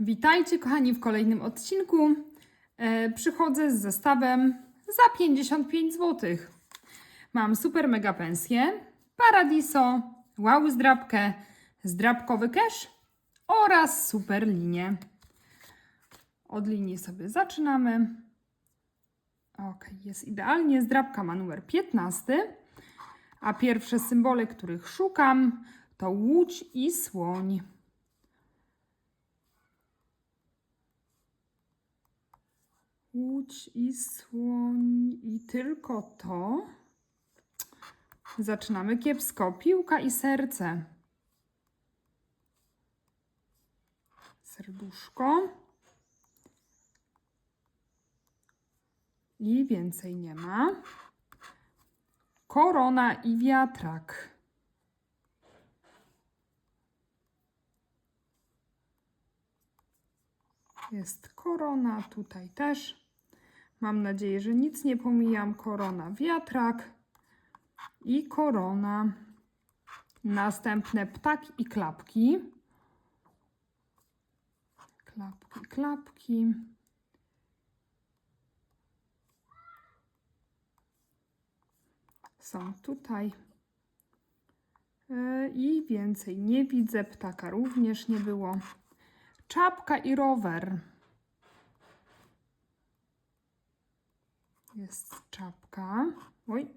Witajcie, kochani, w kolejnym odcinku. E, przychodzę z zestawem za 55 zł. Mam super mega pensję, Paradiso, wow zdrabkę, zdrabkowy cash oraz super linię. Od linii sobie zaczynamy. Ok, jest idealnie. Zdrabka ma numer 15, a pierwsze symbole, których szukam, to łódź i słoń. Łódź i słoń i tylko to. Zaczynamy kiepsko. Piłka i serce. Serduszko. I więcej nie ma. Korona i wiatrak. Jest korona, tutaj też. Mam nadzieję, że nic nie pomijam. Korona, wiatrak i korona. Następne ptak i klapki. Klapki, klapki. Są tutaj. E, I więcej nie widzę. Ptaka również nie było. Czapka i rower. Jest czapka. Oj.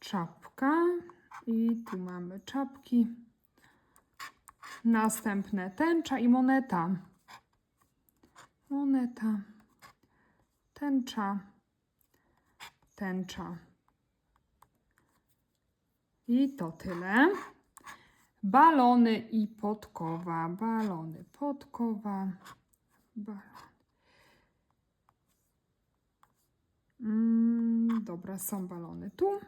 Czapka. I tu mamy czapki. Następne tęcza i moneta. Moneta. Tęcza. Tęcza. I to tyle. Balony i podkowa. Balony, podkowa. Balon. Mm, dobra, są balony tu.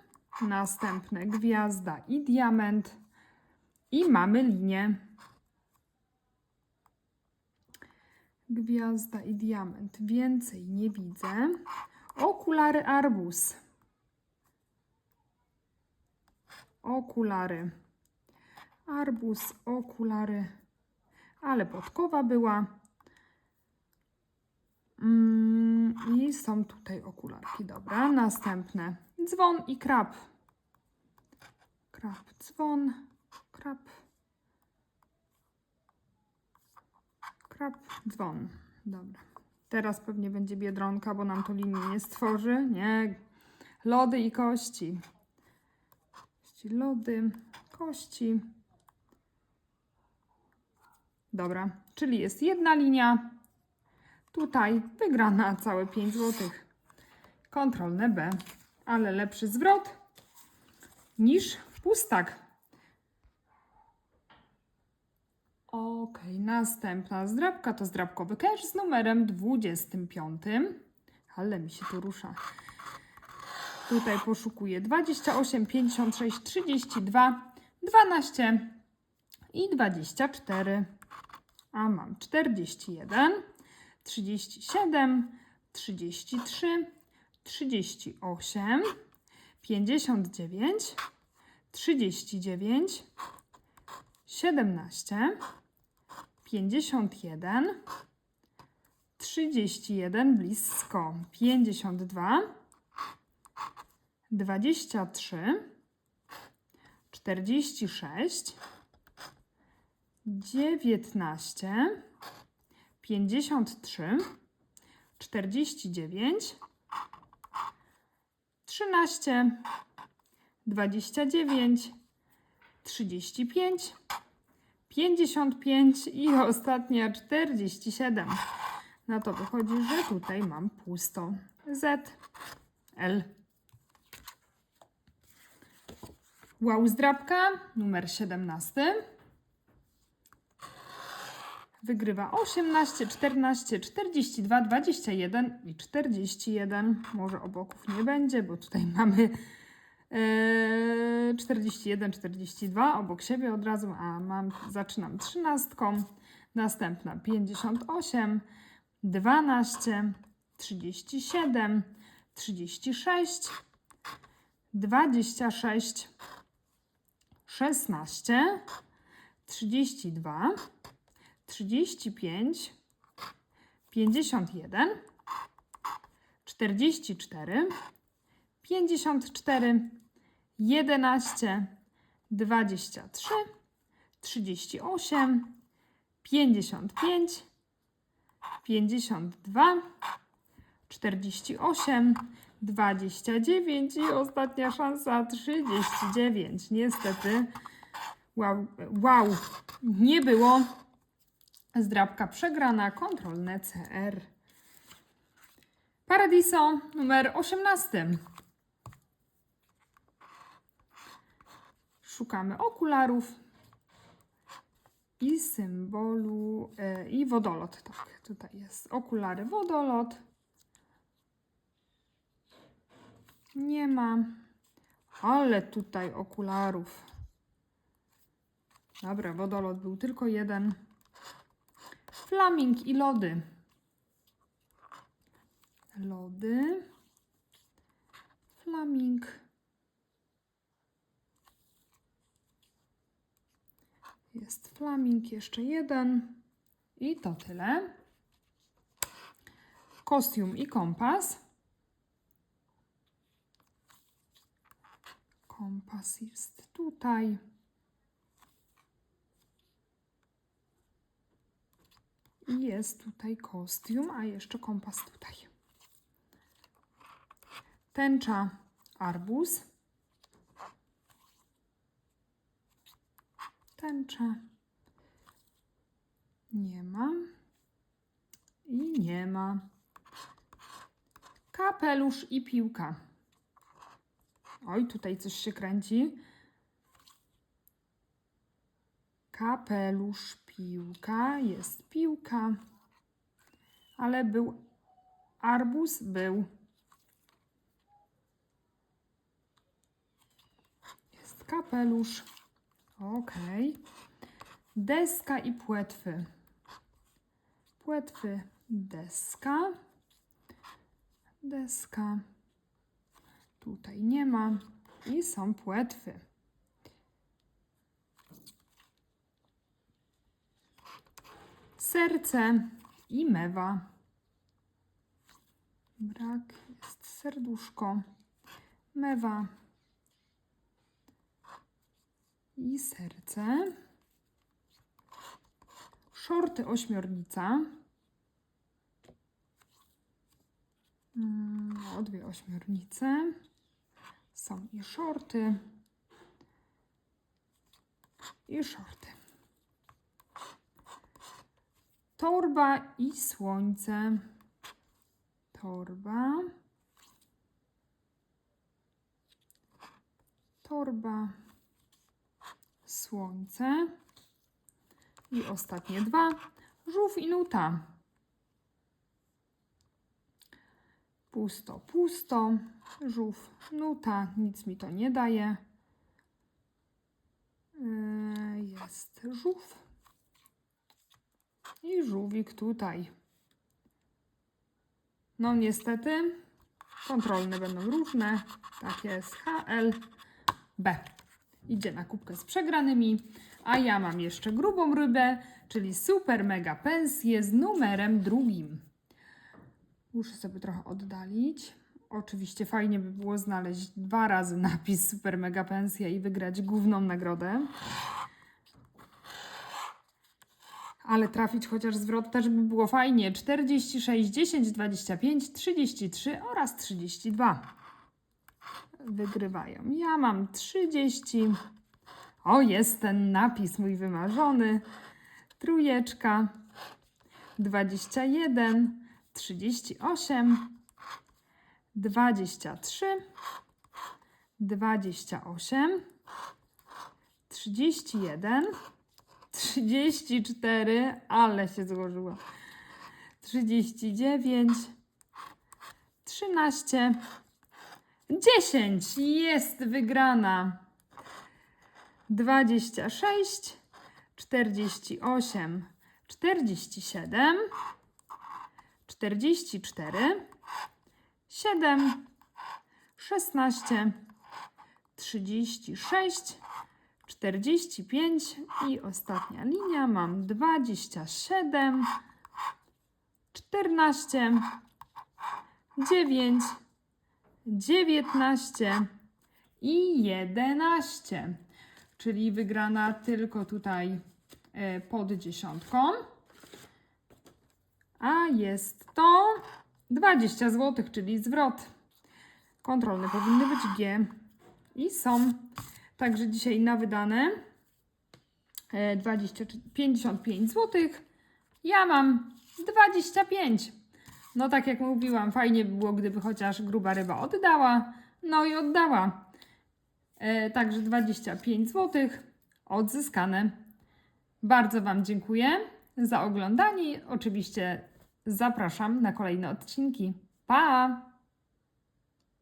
Następne gwiazda i diament. I mamy linię. Gwiazda i diament. Więcej nie widzę. Okulary arbuz. Okulary. Arbuz, okulary. Ale podkowa była. Mm, I są tutaj okularki. Dobra, następne. Dzwon i krab. Krab, dzwon, krab. Krab, dzwon. Dobra. Teraz pewnie będzie biedronka, bo nam to linii nie stworzy. Nie. Lody i kości. Lody, kości. Dobra, czyli jest jedna linia. Tutaj wygrana całe 5 zł. Kontrolne B, ale lepszy zwrot niż pustak. Ok, następna zdrabka to zdrabkowy cash z numerem 25. Ale mi się tu rusza. Tutaj poszukuję 28, 56, 32, 12 i 24. A mam 41, 37, 33, 38, 59, 39, 17, 51, 31 blisko, 52, 23, 46, 19, 53, 49, 13, 29, 35, 55 i ostatnia 47. Na to wychodzi, że tutaj mam pusto. Z, L. Wow, zdrabka numer 17. Wygrywa 18, 14, 42, 21 i 41. Może oboków nie będzie, bo tutaj mamy e, 41, 42 obok siebie od razu, a mam, zaczynam 13. Następna 58, 12, 37, 36, 26, 16, 32, 35, 51, 44, 54, 11, 23, 38, 55, 52, 48, 29 i ostatnia szansa 39. Niestety, wow, wow nie było. Zdrabka przegrana, kontrolne CR. Paradiso numer 18. Szukamy okularów i symbolu e, i wodolot. Tak, tutaj jest okulary wodolot. Nie ma. Ale tutaj okularów. Dobra, wodolot był tylko jeden. Flaming i lody. Lody. Flaming. Jest flaming, jeszcze jeden. I to tyle. Kostium i kompas. Kompas jest tutaj. I jest tutaj kostium, a jeszcze kompas tutaj. Tęcza arbuz. Tęcza. Nie ma. I nie ma. Kapelusz i piłka. Oj, tutaj coś się kręci. Kapelusz, piłka, jest piłka. Ale był arbuz, był. Jest kapelusz. Ok. Deska i płetwy. Płetwy, deska. Deska. Tutaj nie ma. I są płetwy. Serce i mewa. Brak jest serduszko, mewa i serce. Shorty ośmiornica. Mm, O, dwie ośmiornice. Są i shorty. I shorty. Torba i słońce. Torba. Torba. Słońce. I ostatnie dwa. Żółw i nuta. Pusto, pusto. Żółw, nuta. Nic mi to nie daje. Yy, Jest żółw. I żółwik tutaj. No niestety kontrolne będą różne. Tak jest. HL B. Idzie na kubkę z przegranymi. A ja mam jeszcze grubą rybę, czyli super mega pensję z numerem drugim. Muszę sobie trochę oddalić. Oczywiście fajnie by było znaleźć dwa razy napis super mega pensja i wygrać główną nagrodę. Ale trafić chociaż zwrot też by było fajnie. 46, 10, 25, 33 oraz 32. Wygrywają. Ja mam 30. O, jest ten napis mój wymarzony. Trójeczka. 21, 38, 23, 28, 31, 34, ale się złożyło. 39, 13, 10 jest wygrana. 26, 48, 47, 44, 7, 16, 36, 45 i ostatnia linia mam 27, 14, 9, 19 i 11. Czyli wygrana tylko tutaj e, pod dziesiątką. A jest to 20 zł, czyli zwrot. Kontrolne powinny być G i są. Także dzisiaj na wydane e, 20, czy 55 zł. Ja mam 25. No tak jak mówiłam, fajnie by było, gdyby chociaż gruba ryba oddała. No i oddała. E, także 25 zł odzyskane. Bardzo Wam dziękuję za oglądanie. Oczywiście zapraszam na kolejne odcinki. Pa!